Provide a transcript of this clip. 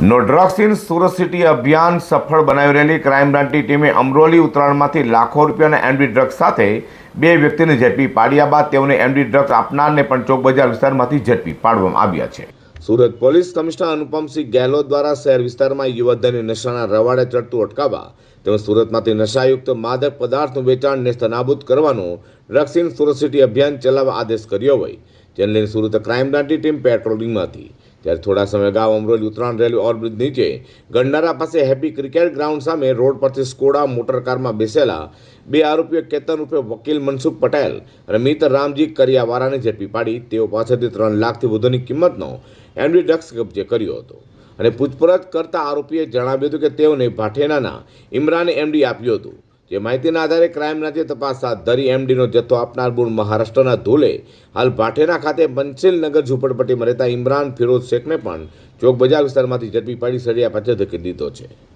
No drugs in Surat city અભિયાન સફળ બનાવી રહેલી ક્રાઇમ બ્રાન્ચની ટીમે અમરોલી ઉત્તરાયણમાંથી લાખો રૂપિયાના એમડી ડ્રગ્સ સાથે બે વ્યક્તિને ઝડપી પાડ્યા બાદ તેઓને એમડી ડ્રગ્સ આપનારને પણ ચોક બજાર વિસ્તારમાંથી ઝડપી પાડવામાં આવ્યા છે. સુરત પોલીસ કમિશનર અનુપમસિંહ ગેહલોત દ્વારા શહેર વિસ્તારમાં યુવધનની નશાના રવાડે ચડતું અટકાવવા તેમજ સુરતમાંથી નશાયુક્ત માદક પદાર્થનું વેચાણ નેસ્તનાબૂદ કરવાનું ડ્રગ્સ ઇન સુરત સિટી અભિયાન ચલાવવા આદેશ કર્યો હોય. જેને લઈને સુરત ક્રાઇમ બ્રાન્ચની ટીમ પેટ્રોલિંગમાં હતી ત્યારે થોડા સમય અગાઉ અમરોલી ઉત્તરાયણ રેલવે ઓવરબ્રિજ નીચે ગંડારા પાસે હેપી ક્રિકેટ ગ્રાઉન્ડ સામે રોડ પરથી સ્કોડા મોટર કારમાં બેસેલા બે આરોપીઓ કેતન રૂપે વકીલ મનસુખ પટેલ અને મિત્ર રામજી કરિયાવારાને ઝડપી પાડી. તેઓ પાસેથી ત્રણ લાખથી વધુની કિંમતનો એમડી ડ્રગ્સ કબજે કર્યો હતો. અને પૂછપરછ કરતા આરોપીએ જણાવ્યું હતું કે તેઓને ભાઠેનાના ઇમરાને એમડી આપ્યું હતું. જે માહિતીના આધારે ક્રાઇમ બ્રાન્ચે તપાસ હાથ ધરી એમડીનો જથ્થો આપનાર મૂળ મહારાષ્ટ્રના ધુલે, હાલ ભાઠેના ખાતે બંસીલનગર ઝૂંપડપટ્ટીમાં રહેતા ઇમરાન ફિરોઝ શેખને પણ ચોક બજાર વિસ્તારમાંથી ઝડપી પાડી સળિયા પાછળ ધકેલી દીધો છે.